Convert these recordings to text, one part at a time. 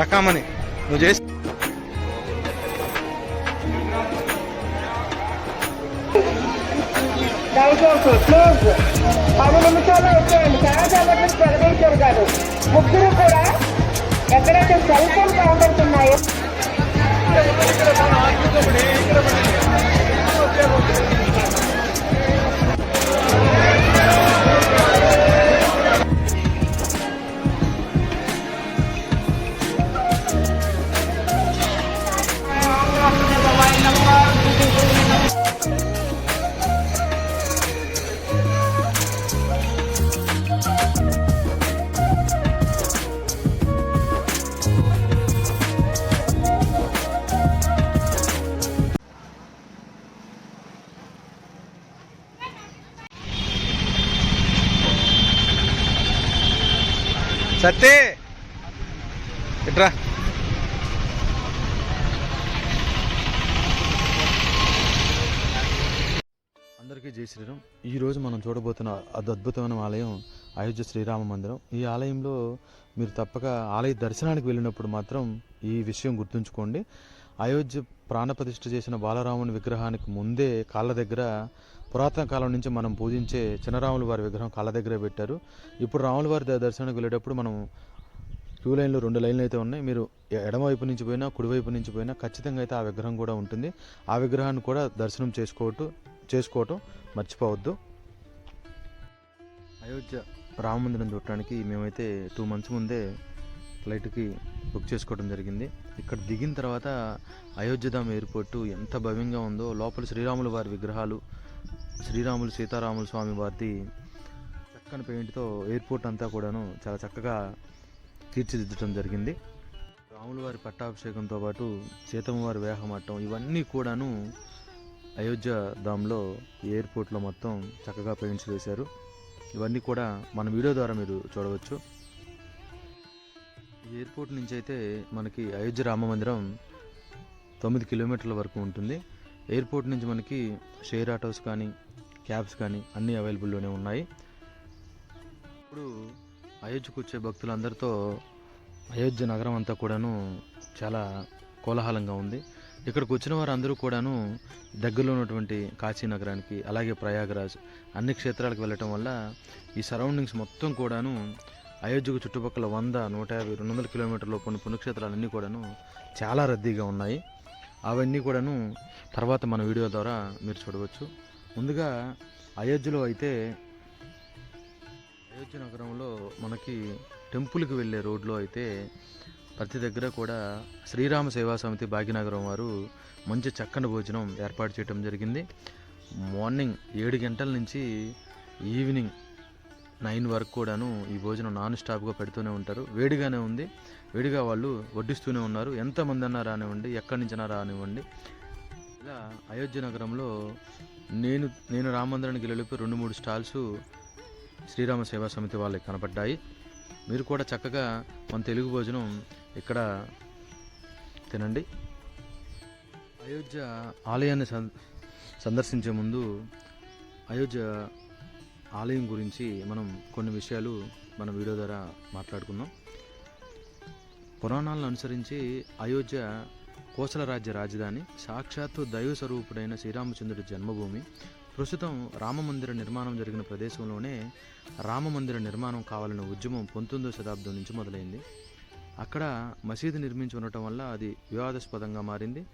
తకామని. నువ్వు చేసి దయచేసి ప్లీజ్ పది నిమిషాల్లో వచ్చేయండి చాలా కాదు ముగ్గురు కూడా ఎక్కడైతే సెల్ ఫోన్ కౌంటర్స్ ఉన్నాయో సత్తే! ఇట్రా. అందరికీ జై శ్రీరామ్. ఈరోజు మనం చూడబోతున్న అద్భుతమైన ఆలయం అయోధ్య శ్రీరామ మందిరం. ఈ ఆలయంలో మీరు తప్పక ఆలయ దర్శనానికి వెళ్ళినప్పుడు మాత్రం ఈ విషయం గుర్తుంచుకోండి. అయోధ్య ప్రాణప్రతిష్ఠ చేసిన బాలరాముని విగ్రహానికి ముందే కాళ్ళ దగ్గర పురాతన కాలం నుంచి మనం పూజించే చిన్నరాముల వారి విగ్రహం కాళ్ళ దగ్గరే పెట్టారు. ఇప్పుడు రాముల వారి దర్శనానికి వెళ్ళేటప్పుడు మనం క్యూ లైన్లో రెండు లైన్లు అయితే ఉన్నాయి. మీరు ఎడమవైపు నుంచి పోయినా కుడివైపు నుంచి పోయినా ఖచ్చితంగా అయితే ఆ విగ్రహం కూడా ఉంటుంది. ఆ విగ్రహాన్ని కూడా దర్శనం చేసుకోవటం చేసుకోవటం మర్చిపోవద్దు. అయోధ్య రామ మందిరం చూడటానికి మేమైతే టూ మంత్స్ ముందే ఫ్లైట్కి బుక్ చేసుకోవడం జరిగింది. ఇక్కడ దిగిన తర్వాత అయోధ్యధామ్ ఎయిర్పోర్టు ఎంత భవ్యంగా ఉందో లోపల శ్రీరాముల వారి విగ్రహాలు శ్రీరాములు సీతారాములు స్వామి వారిది చక్కని పెయింట్తో ఎయిర్పోర్ట్ అంతా కూడాను చాలా చక్కగా తీర్చిదిద్దడం జరిగింది. రాములు వారి పట్టాభిషేకంతో పాటు సీతమ్మ వారి వేహమట్టం ఇవన్నీ కూడాను అయోధ్య ధామ్లో ఈ ఎయిర్పోర్ట్లో మొత్తం చక్కగా పెయింట్స్ వేశారు. ఇవన్నీ కూడా మన వీడియో ద్వారా మీరు చూడవచ్చు. ఎయిర్పోర్ట్ నుంచి అయితే మనకి అయోధ్య రామ మందిరం తొమ్మిది కిలోమీటర్ల వరకు ఉంటుంది. ఎయిర్పోర్ట్ నుంచి మనకి షేర్ ఆటోస్ కానీ క్యాబ్స్ కానీ అన్నీ అవైలబుల్లోనే ఉన్నాయి. ఇప్పుడు అయోధ్యకు వచ్చే భక్తులందరితో అయోధ్య నగరం అంతా కూడాను చాలా కోలాహలంగా ఉంది. ఇక్కడికి వచ్చిన వారందరూ కూడాను దగ్గరలో ఉన్నటువంటి కాశీ నగరానికి అలాగే ప్రయాగరాజ్ అన్ని క్షేత్రాలకు వెళ్ళటం వల్ల ఈ సరౌండింగ్స్ మొత్తం కూడాను అయోధ్యకు చుట్టుపక్కల వంద నూట యాభై రెండు వందల కిలోమీటర్ల కొన్ని పుణ్యక్షేత్రాలన్నీ కూడాను చాలా రద్దీగా ఉన్నాయి. అవన్నీ కూడాను తర్వాత మన వీడియో ద్వారా మీరు చూడవచ్చు. ముందుగా అయోధ్యలో అయితే అయోధ్య నగరంలో మనకి టెంపుల్కి వెళ్ళే రోడ్లో అయితే ప్రతి దగ్గర కూడా శ్రీరామ సేవా సమితి భాగ్యనగరం వారు మంచి చక్కని భోజనం ఏర్పాటు చేయడం జరిగింది. మార్నింగ్ ఏడు గంటల నుంచి ఈవినింగ్ నైన్ వరకు కూడాను ఈ భోజనం నాన్ స్టాప్గా పెడుతూనే ఉంటారు. వేడిగానే ఉంది. వేడిగా వాళ్ళు వడ్డిస్తూనే ఉన్నారు. ఎంతమంది అన్నా రానివ్వండి ఎక్కడి నుంచైనా రానివ్వండి. ఇలా అయోధ్య నగరంలో నేను నేను రామందిరానికి వెళ్ళిపోయి రెండు మూడు స్టాల్స్ శ్రీరామ సేవా సమితి వాళ్ళకి కనపడ్డాయి. మీరు కూడా చక్కగా మన తెలుగు భోజనం ఇక్కడ తినండి. అయోధ్య ఆలయాన్ని సందర్శించే ముందు అయోధ్య ఆలయం గురించి మనం కొన్ని విషయాలు మన వీడియో ద్వారా మాట్లాడుకుందాం. పురాణాలను అనుసరించి అయోధ్య కోసల రాజ్య రాజధాని సాక్షాత్తు దైవ స్వరూపుడైన శ్రీరామచంద్రుడి జన్మభూమి ప్రస్తుతం రామమందిర నిర్మాణం జరిగిన ప్రదేశంలోనే రామమందిర నిర్మాణం కావాలనే ఉద్యమం పంతొమ్మిదవ శతాబ్దం నుంచి మొదలైంది. అక్కడ మసీదు నిర్మించి ఉండటం వల్ల అది వివాదాస్పదంగా మారింది.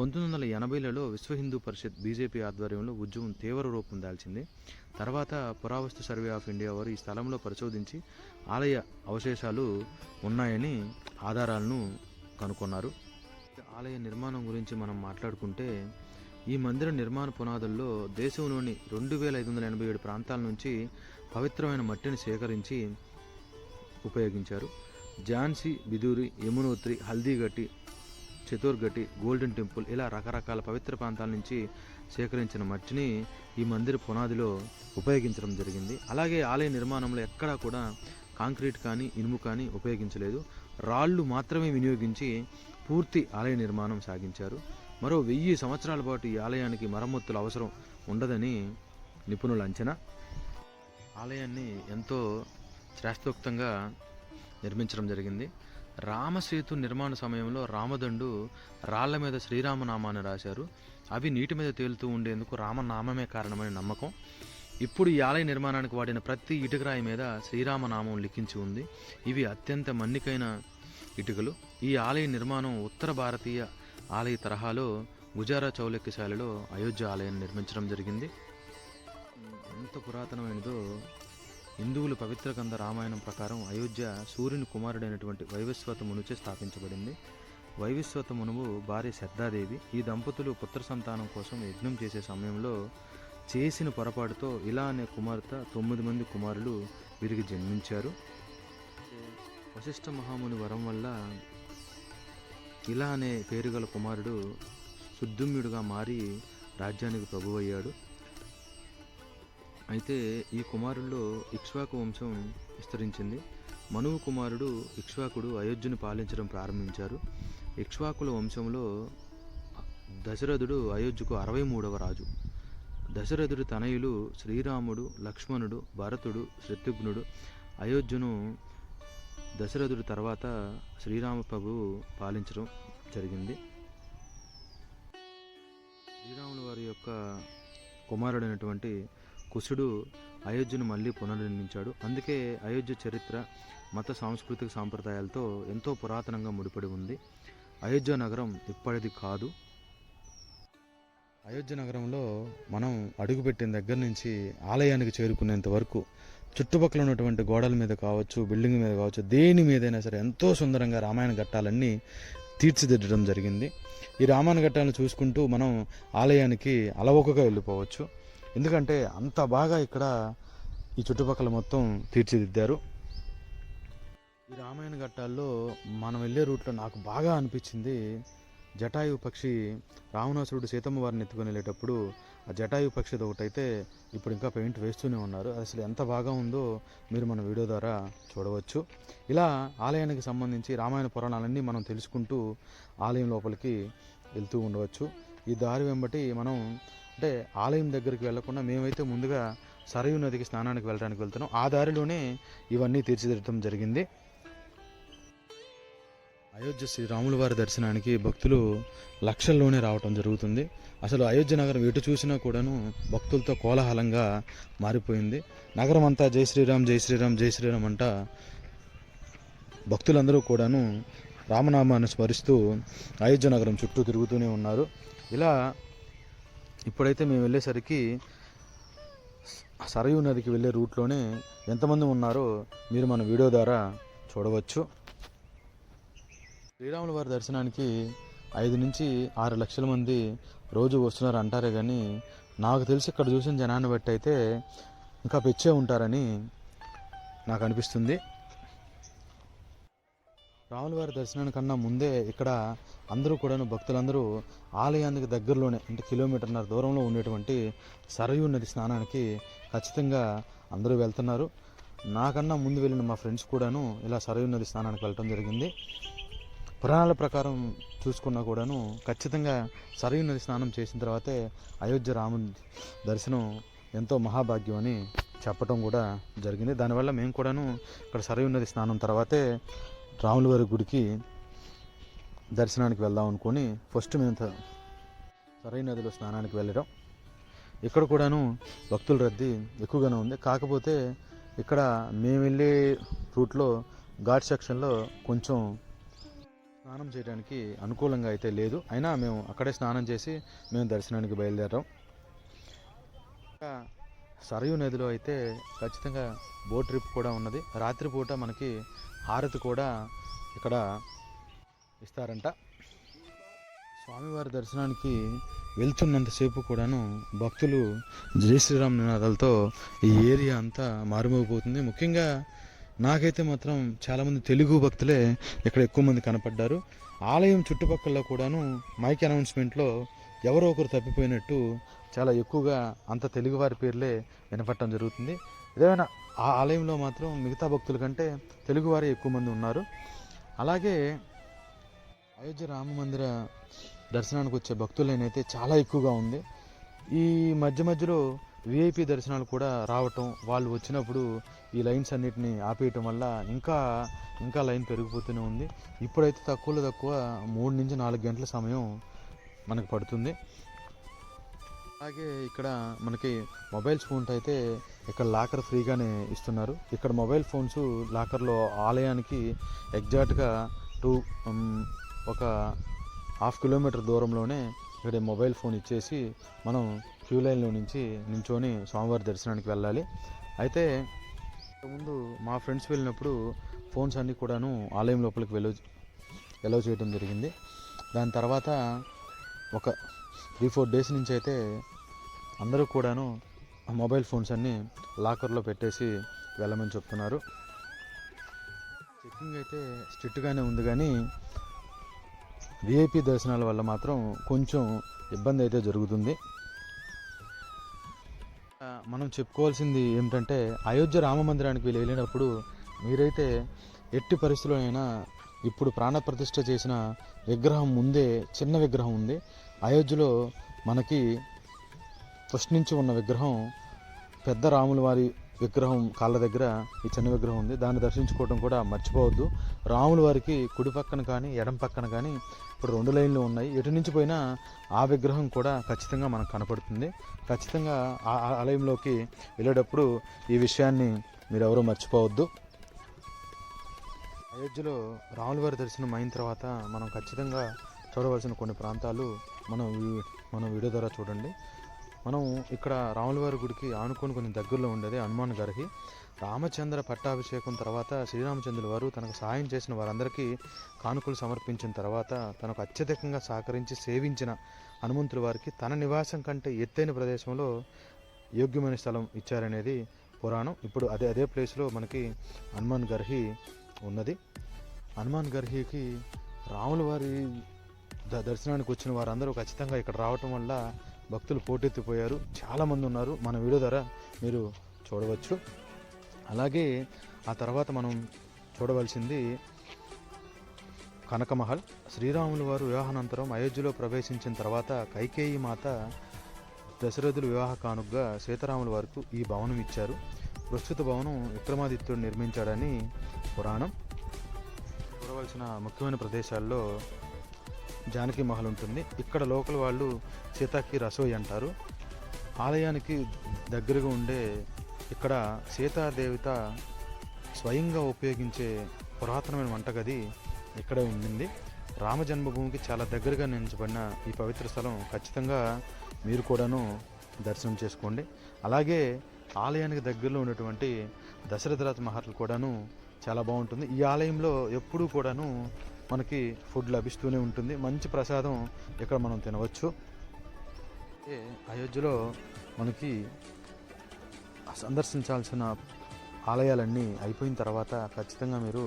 పంతొమ్మిది వందల ఎనభైలలో విశ్వ హిందూ పరిషత్ బీజేపీ ఆధ్వర్యంలో ఉద్యమం తీవ్ర రూపం దాల్చింది. తర్వాత పురావస్తు సర్వే ఆఫ్ ఇండియా వారు ఈ స్థలంలో పరిశోధించి ఆలయ అవశేషాలు ఉన్నాయని ఆధారాలను కనుగొన్నారు. ఆలయ నిర్మాణం గురించి మనం మాట్లాడుకుంటే ఈ మందిర నిర్మాణ పునాదుల్లో దేశంలోని రెండు వేల ఐదు వందల ఎనభై ఏడు ప్రాంతాల నుంచి పవిత్రమైన మట్టిని సేకరించి ఉపయోగించారు. ఝాన్సీ బిదూరి యమునోత్రి హల్దీగట్టి చతుర్గటి గోల్డెన్ టెంపుల్ ఇలా రకరకాల పవిత్ర ప్రాంతాల నుంచి సేకరించిన మట్టిని ఈ మందిర పునాదిలో ఉపయోగించడం జరిగింది. అలాగే ఆలయ నిర్మాణంలో ఎక్కడా కూడా కాంక్రీట్ కానీ ఇనుము కానీ ఉపయోగించలేదు. రాళ్ళు మాత్రమే వినియోగించి పూర్తి ఆలయ నిర్మాణం సాగించారు. మరో వెయ్యి సంవత్సరాల పాటు ఈ ఆలయానికి మరమ్మతులు అవసరం ఉండదని నిపుణుల అంచనా. ఆలయాన్ని ఎంతో శాస్త్రోక్తంగా నిర్మించడం జరిగింది. రామసేతు నిర్మాణ సమయంలో రామదండు రాళ్ళ మీద శ్రీరామనామాన్ని రాశారు. అవి నీటి మీద తేలుతూ ఉండేందుకు రామనామమే కారణమని నమ్మకం. ఇప్పుడు ఈ ఆలయ నిర్మాణానికి వాడిన ప్రతి ఇటుకరాయి మీద శ్రీరామనామం లిఖించి ఉంది. ఇవి అత్యంత మన్నికైన ఇటుకలు. ఈ ఆలయ నిర్మాణం ఉత్తర భారతీయ ఆలయ తరహాలో గుజారా చౌలక్యశాలలో అయోధ్య ఆలయాన్ని నిర్మించడం జరిగింది. ఎంత పురాతనమైనదో హిందువుల పవిత్ర గంధ రామాయణం ప్రకారం అయోధ్య సూర్యుని కుమారుడైనటువంటి వైవస్వత మునుచే స్థాపించబడింది. వైవిస్వత మునువు భార్య శ్రద్ధాదేవి ఈ దంపతులు పుత్ర సంతానం కోసం యజ్ఞం చేసే సమయంలో చేసిన పొరపాటుతో ఇలా అనే కుమార్తె తొమ్మిది మంది కుమారులు వీరికి జన్మించారు. వశిష్ఠ మహాముని వరం వల్ల ఇలా అనే పేరు గల కుమారుడు సుద్దుమ్యుడుగా మారి రాజ్యానికి ప్రభువయ్యాడు. అయితే ఈ కుమారుల్లో ఇక్ష్వాకు వంశం విస్తరించింది. మనువు కుమారుడు ఇక్ష్వాకుడు అయోధ్యను పాలించడం ప్రారంభించారు. ఇక్ష్వాకుల వంశంలో దశరథుడు అయోధ్యకు అరవై మూడవ రాజు. దశరథుడి తనయులు శ్రీరాముడు లక్ష్మణుడు భరతుడు శత్రుఘ్నుడు అయోధ్యను దశరథుడి తర్వాత శ్రీరామ ప్రభువు పాలించడం జరిగింది. శ్రీరాముల వారి యొక్క కుమారుడైనటువంటి కుశుడు అయోధ్యను మళ్ళీ పునర్నిర్మించాడు. అందుకే అయోధ్య చరిత్ర మత సాంస్కృతిక సాంప్రదాయాలతో ఎంతో పురాతనంగా ముడిపడి ఉంది. అయోధ్య నగరం ఇప్పటిది కాదు. అయోధ్య నగరంలో మనం అడుగుపెట్టిన దగ్గర నుంచి ఆలయానికి చేరుకునేంత వరకు చుట్టుపక్కల ఉన్నటువంటి గోడల మీద కావచ్చు బిల్డింగ్ మీద కావచ్చు దేని మీదైనా సరే ఎంతో సుందరంగా రామాయణ ఘట్టాలన్నీ తీర్చిదిద్దడం జరిగింది. ఈ రామాయణ ఘట్టాలను చూసుకుంటూ మనం ఆలయానికి అలవోకగా వెళ్ళిపోవచ్చు. ఎందుకంటే అంత బాగా ఇక్కడ ఈ చుట్టుపక్కల మొత్తం తీర్చిదిద్దారు. ఈ రామాయణ ఘట్టాల్లో మనం వెళ్ళే రూట్లో నాకు బాగా అనిపించింది జటాయు పక్షి రావణాసురుడు సీతమ్మ వారిని ఎత్తుకొని వెళ్ళేటప్పుడు ఆ జటాయు పక్షిది ఒకటైతే ఇప్పుడు ఇంకా పెయింట్ వేస్తూనే ఉన్నారు. అసలు ఎంత బాగా ఉందో మీరు మన వీడియో ద్వారా చూడవచ్చు. ఇలా ఆలయానికి సంబంధించి రామాయణ పురాణాలన్నీ మనం తెలుసుకుంటూ ఆలయం లోపలికి వెళ్తూ ఉండవచ్చు. ఈ దారి వెంబటి మనం అంటే ఆలయం దగ్గరికి వెళ్ళకుండా మేమైతే ముందుగా సరయు నదికి స్నానానికి వెళ్ళడానికి వెళ్తున్నాం. ఆ దారిలోనే ఇవన్నీ తీర్చిదిద్దడం జరిగింది. అయోధ్య శ్రీ రాముల వారి దర్శనానికి భక్తులు లక్షల్లోనే రావటం జరుగుతుంది. అసలు అయోధ్య నగరం ఎటు చూసినా కూడాను భక్తులతో కోలాహలంగా మారిపోయింది. నగరం అంతా జై శ్రీరామ్ జై శ్రీరామ్ జై శ్రీరామ్ అంట భక్తులందరూ కూడాను రామనామాన్ని స్మరిస్తూ అయోధ్య నగరం చుట్టూ తిరుగుతూనే ఉన్నారు. ఇలా ఇప్పుడైతే మేము వెళ్ళేసరికి సరయూ నదికి వెళ్ళే రూట్లోనే ఎంతమంది ఉన్నారో మీరు మన వీడియో ద్వారా చూడవచ్చు. శ్రీరాముల వారి దర్శనానికి ఐదు నుంచి ఆరు లక్షల మంది రోజు వస్తున్నారు అంటారే కానీ నాకు తెలిసి ఇక్కడ చూసిన జనాన్ని బట్టి అయితే ఇంకా పెచ్చే ఉంటారని నాకు అనిపిస్తుంది. రాముల వారి దర్శనానికన్నా ముందే ఇక్కడ అందరూ కూడాను భక్తులందరూ ఆలయానికి దగ్గరలోనే అంటే కిలోమీటర్న్నర దూరంలో ఉండేటువంటి సరయూ నది స్నానానికి ఖచ్చితంగా అందరూ వెళ్తున్నారు. నాకన్నా ముందు వెళ్ళిన మా ఫ్రెండ్స్ కూడాను ఇలా సరయూ నది స్నానానికి వెళ్ళటం జరిగింది. పురాణాల ప్రకారం చూసుకున్నా కూడాను ఖచ్చితంగా సరయూ నది స్నానం చేసిన తర్వాతే అయోధ్య రాముని దర్శనం ఎంతో మహాభాగ్యం అని చెప్పడం కూడా జరిగింది. దానివల్ల మేము కూడాను ఇక్కడ సరయూ నది స్నానం తర్వాతే రాములవారి గుడికి దర్శనానికి వెళ్దాం అనుకొని ఫస్ట్ మేము త- నదిలో స్నానానికి వెళ్ళడం. ఇక్కడ కూడాను భక్తుల రద్దీ ఎక్కువగానే ఉంది. కాకపోతే ఇక్కడ మేము వెళ్ళే రూట్లో ఘాట్ సెక్షన్లో కొంచెం స్నానం చేయడానికి అనుకూలంగా అయితే లేదు. అయినా మేము అక్కడే స్నానం చేసి మేము దర్శనానికి బయలుదేరాం. ఇంకా సరయూ నదిలో అయితే ఖచ్చితంగా బోట్ ట్రిప్ కూడా ఉన్నది. రాత్రిపూట మనకి హారతి కూడా ఇక్కడ ఇస్తారంట. స్వామివారి దర్శనానికి వెళ్తున్నంతసేపు కూడాను భక్తులు జై శ్రీరామ్ నినాదాలతో ఈ ఏరియా అంతా మారుమోగిపోతుంది. ముఖ్యంగా నాకైతే మాత్రం చాలామంది తెలుగు భక్తులే ఇక్కడ ఎక్కువ మంది కనపడ్డారు. ఆలయం చుట్టుపక్కల కూడాను మైక్ అనౌన్స్మెంట్లో ఎవరో ఒకరు తప్పిపోయినట్టు చాలా ఎక్కువగా అంత తెలుగువారి పేర్లే వినపడటం జరుగుతుంది. ఏదైనా ఆ ఆలయంలో మాత్రం మిగతా భక్తుల కంటే తెలుగువారే ఎక్కువ మంది ఉన్నారు. అలాగే అయోధ్య రామ మందిర దర్శనానికి వచ్చే భక్తులైనైతే చాలా ఎక్కువగా ఉంది. ఈ మధ్య మధ్యలో విఐపి దర్శనాలు కూడా రావటం వాళ్ళు వచ్చినప్పుడు ఈ లైన్స్ అన్నిటిని ఆపేయటం వల్ల ఇంకా ఇంకా లైన్ పెరిగిపోతూనే ఉంది. ఇప్పుడైతే తక్కువలో తక్కువ మూడు నుంచి నాలుగు గంటల సమయం మనకు పడుతుంది. అలాగే ఇక్కడ మనకి మొబైల్ ఫోన్స్ అయితే ఇక్కడ లాకర్ ఫ్రీగానే ఇస్తున్నారు. ఇక్కడ మొబైల్ ఫోన్స్ లాకర్లో ఆలయానికి ఎగ్జాక్ట్గా టూ ఒక హాఫ్ కిలోమీటర్ దూరంలోనే ఇక్కడ మొబైల్ ఫోన్ ఇచ్చేసి మనం క్యూ లైన్లో నుంచి నించొని స్వామివారి దర్శనానికి వెళ్ళాలి. అయితే ముందు మా ఫ్రెండ్స్ వెళ్ళినప్పుడు ఫోన్స్ అన్నీ కూడాను ఆలయం లోపలికి వెళ్ళ ఎలవ్ చేయడం జరిగింది. దాని తర్వాత ఒక త్రీ ఫోర్ డేస్ నుంచి అయితే అందరూ కూడాను ఆ మొబైల్ ఫోన్స్ అన్నీ లాకర్లో పెట్టేసి వెళ్ళమని చెప్తున్నారు. చెక్కింగ్ అయితే స్ట్రిక్ట్గానే ఉంది కానీ విఐపి దర్శనాల వల్ల మాత్రం కొంచెం ఇబ్బంది అయితే జరుగుతుంది. మనం చెప్పుకోవాల్సింది ఏమిటంటే అయోధ్య రామ మందిరానికి వీళ్ళు వెళ్ళినప్పుడు మీరైతే ఎట్టి పరిస్థితుల్లోనైనా ఇప్పుడు ప్రాణప్రతిష్ఠ చేసిన విగ్రహం ముందే చిన్న విగ్రహం ఉంది. అయోధ్యలో మనకి ప్రశ్నించి ఉన్న విగ్రహం పెద్ద రాముల వారి విగ్రహం కాళ్ళ దగ్గర ఈ చిన్న విగ్రహం ఉంది. దాన్ని దర్శించుకోవడం కూడా మర్చిపోవద్దు. రాముల వారికి కుడి పక్కన కానీ ఎడం పక్కన కానీ ఇప్పుడు రెండు లైన్లు ఉన్నాయి. ఎటు నుంచి పోయినా ఆ విగ్రహం కూడా ఖచ్చితంగా మనకు కనపడుతుంది. ఖచ్చితంగా ఆ ఆ ఆలయంలోకి వెళ్ళేటప్పుడు ఈ విషయాన్ని మీరు ఎవరూ మర్చిపోవద్దు. అయోధ్యలో రాముల వారి దర్శనం అయిన తర్వాత మనం ఖచ్చితంగా చూడవలసిన కొన్ని ప్రాంతాలు మనం మనం వీడియో ద్వారా చూడండి. మనం ఇక్కడ రాములవారి గుడికి ఆనుకొని కొన్ని దగ్గరలో ఉండేది హనుమాన్ గారికి. రామచంద్ర పట్టాభిషేకం తర్వాత శ్రీరామచంద్రుల వారు తనకు సహాయం చేసిన వారందరికీ కానుకలు సమర్పించిన తర్వాత తనకు అత్యధికంగా సహకరించి సేవించిన హనుమంతుల వారికి తన నివాసం కంటే ఎత్తైన ప్రదేశంలో యోగ్యమైన స్థలం ఇచ్చారనేది పురాణం. ఇప్పుడు అదే అదే ప్లేస్లో మనకి హనుమాన్ గర్హి ఉన్నది. హనుమాన్ గర్హికి రాముల వారి దర్శనానికి వచ్చిన వారందరూ ఖచ్చితంగా ఇక్కడ రావటం వల్ల భక్తులు పోటెత్తిపోయారు. చాలామంది ఉన్నారు. మన వీడియో ద్వారా మీరు చూడవచ్చు. అలాగే ఆ తర్వాత మనం చూడవలసింది కనకమహల్. శ్రీరాములు వారు వివాహానంతరం అయోధ్యలో ప్రవేశించిన తర్వాత కైకేయి మాత దశరథులు వివాహ కానుగ్గా సీతారాముల వారికి ఈ భవనం ఇచ్చారు. ప్రస్తుత భవనం విక్రమాదిత్యుడు నిర్మించాడని పురాణం. చూడవలసిన ముఖ్యమైన ప్రదేశాల్లో జానకి మహల్ ఉంటుంది. ఇక్కడ లోకల్ వాళ్ళు సీతాకి రసోయి అంటారు. ఆలయానికి దగ్గరగా ఉండే ఇక్కడ సీతాదేవిత స్వయంగా ఉపయోగించే పురాతనమైన వంటగది ఇక్కడే ఉండింది. రామ జన్మభూమికి చాలా దగ్గరగా నిలిచబడిన ఈ పవిత్ర స్థలం ఖచ్చితంగా మీరు కూడాను దర్శనం చేసుకోండి. అలాగే ఆలయానికి దగ్గరలో ఉన్నటువంటి దశరథరాజ మహర్లు కూడాను చాలా బాగుంటుంది. ఈ ఆలయంలో ఎప్పుడూ కూడాను మనకి ఫుడ్ లభిస్తూనే ఉంటుంది. మంచి ప్రసాదం ఇక్కడ మనం తినవచ్చు. అయోధ్యలో మనకి సందర్శించాల్సిన ఆలయాలన్నీ అయిపోయిన తర్వాత ఖచ్చితంగా మీరు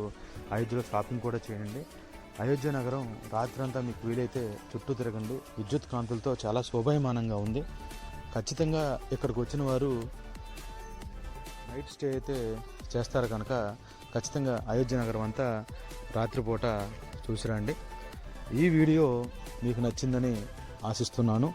అయోధ్యలో షాపింగ్ కూడా చేయండి. అయోధ్య నగరం రాత్రంతా మీకు వీలైతే చుట్టూ తిరగండి. విద్యుత్ కాంతులతో చాలా శోభాయమానంగా ఉంది. ఖచ్చితంగా ఇక్కడికి వచ్చిన వారు నైట్ స్టే అయితే చేస్తారు కనుక ఖచ్చితంగా అయోధ్య నగరం అంతా రాత్రిపూట చూసిరండి ఈ వీడియో మీకు నచ్చిందని ఆశిస్తున్నాను.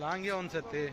లాంగే ఉంది సత్తి